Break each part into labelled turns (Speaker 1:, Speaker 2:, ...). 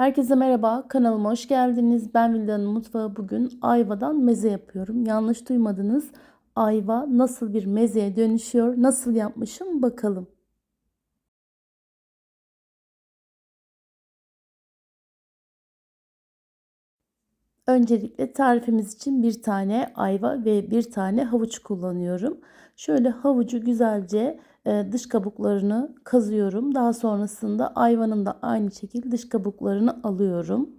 Speaker 1: Herkese merhaba, kanalıma hoş geldiniz. Ben Vilda'nın mutfağı. Bugün ayvadan meze yapıyorum. Yanlış duymadınız. Ayva nasıl bir mezeye dönüşüyor, nasıl yapmışım bakalım. Öncelikle tarifimiz için bir tane ayva ve bir tane havuç kullanıyorum. Şöyle havucu güzelce dış kabuklarını kazıyorum. Daha sonrasında ayvanın da aynı şekilde dış kabuklarını alıyorum.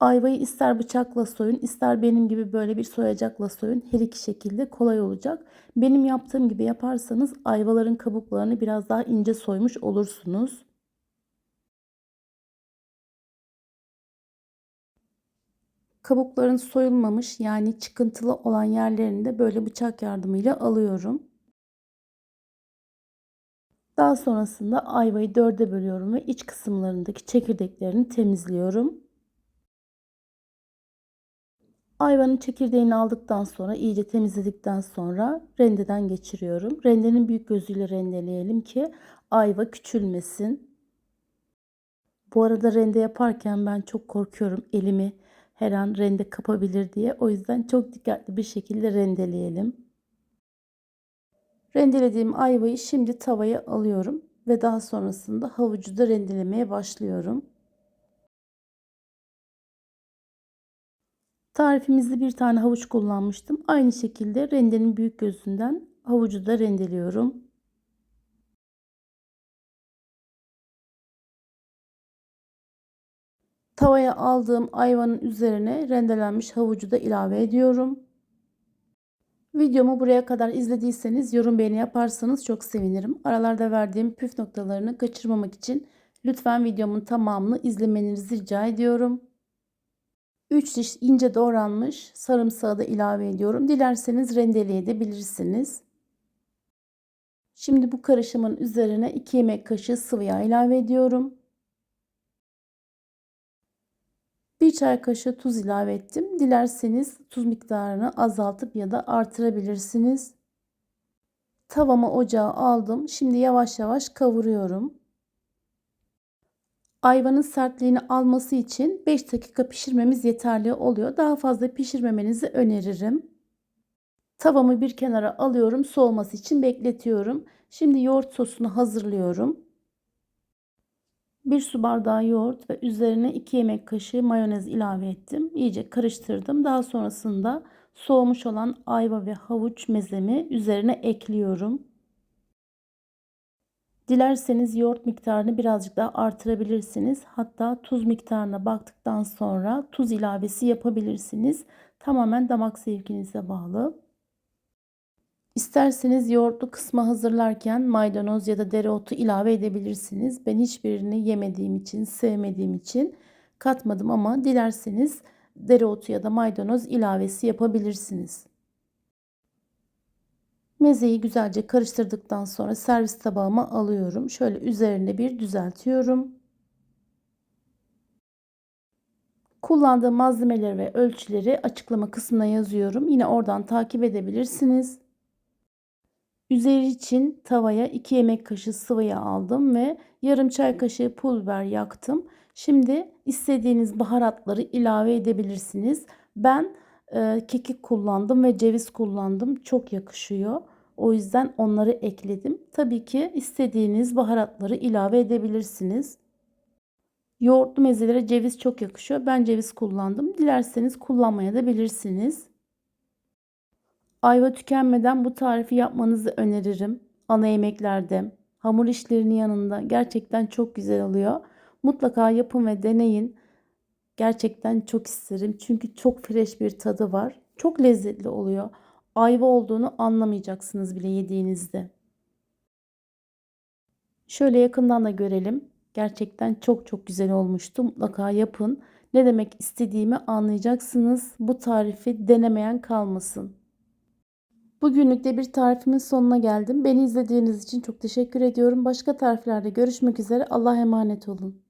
Speaker 1: Ayvayı ister bıçakla soyun, ister benim gibi böyle bir soyacakla soyun. Her iki şekilde kolay olacak. Benim yaptığım gibi yaparsanız ayvaların kabuklarını biraz daha ince soymuş olursunuz. Kabukların soyulmamış yani çıkıntılı olan yerlerini de böyle bıçak yardımıyla alıyorum. Daha sonrasında ayvayı dörde bölüyorum ve iç kısımlarındaki çekirdeklerini temizliyorum. Ayvanın çekirdeğini aldıktan sonra iyice temizledikten sonra rendeden geçiriyorum. Rendenin büyük gözüyle rendeleyelim ki ayva küçülmesin. Bu arada rende yaparken ben çok korkuyorum elimi her an rende kapabilir diye. O yüzden çok dikkatli bir şekilde rendeleyelim. Rendelediğim ayvayı şimdi tavaya alıyorum ve daha sonrasında havucu da rendelemeye başlıyorum. Tarifimizde bir tane havuç kullanmıştım. Aynı şekilde rendenin büyük gözünden havucu da rendeliyorum. Tavaya aldığım ayvanın üzerine rendelenmiş havucu da ilave ediyorum. Videomu buraya kadar izlediyseniz yorum beğeni yaparsanız çok sevinirim. Aralarda verdiğim püf noktalarını kaçırmamak için lütfen videomun tamamını izlemenizi rica ediyorum. 3 diş ince doğranmış sarımsağı da ilave ediyorum. Dilerseniz rendeleyebilirsiniz. Şimdi bu karışımın üzerine 2 yemek kaşığı sıvı yağ ilave ediyorum. 1 çay kaşığı tuz ilave ettim. Dilerseniz tuz miktarını azaltıp ya da artırabilirsiniz. Tavama ocağa aldım. Şimdi yavaş yavaş kavuruyorum. Ayvanın sertliğini alması için 5 dakika pişirmemiz yeterli oluyor. Daha fazla pişirmemenizi öneririm. Tavamı bir kenara alıyorum. Soğuması için bekletiyorum. Şimdi yoğurt sosunu hazırlıyorum. 1 su bardağı yoğurt ve üzerine 2 yemek kaşığı mayonez ilave ettim. İyice karıştırdım. Daha sonrasında soğumuş olan ayva ve havuç mezemi üzerine ekliyorum. Dilerseniz yoğurt miktarını birazcık daha artırabilirsiniz. Hatta tuz miktarına baktıktan sonra tuz ilavesi yapabilirsiniz. Tamamen damak zevkinize bağlı. İsterseniz yoğurtlu kısmı hazırlarken maydanoz ya da dereotu ilave edebilirsiniz. Ben hiçbirini yemediğim için, sevmediğim için katmadım ama dilerseniz dereotu ya da maydanoz ilavesi yapabilirsiniz. Mezeyi güzelce karıştırdıktan sonra servis tabağıma alıyorum. Şöyle üzerine bir düzeltiyorum. Kullandığım malzemeleri ve ölçüleri açıklama kısmına yazıyorum. Yine oradan takip edebilirsiniz. Üzeri için tavaya 2 yemek kaşığı sıvı yağ aldım ve yarım çay kaşığı pul biber yaktım. Şimdi istediğiniz baharatları ilave edebilirsiniz. Ben e, kekik kullandım ve ceviz kullandım. Çok yakışıyor. O yüzden onları ekledim. Tabii ki istediğiniz baharatları ilave edebilirsiniz. Yoğurtlu mezelere ceviz çok yakışıyor. Ben ceviz kullandım. Dilerseniz kullanmaya da bilirsiniz. Ayva tükenmeden bu tarifi yapmanızı öneririm. Ana yemeklerde, hamur işlerinin yanında gerçekten çok güzel oluyor. Mutlaka yapın ve deneyin. Gerçekten çok isterim. Çünkü çok fresh bir tadı var. Çok lezzetli oluyor. Ayva olduğunu anlamayacaksınız bile yediğinizde. Şöyle yakından da görelim. Gerçekten çok çok güzel olmuştu. Mutlaka yapın. Ne demek istediğimi anlayacaksınız. Bu tarifi denemeyen kalmasın. Bugünlük de bir tarifimin sonuna geldim. Beni izlediğiniz için çok teşekkür ediyorum. Başka tariflerde görüşmek üzere. Allah'a emanet olun.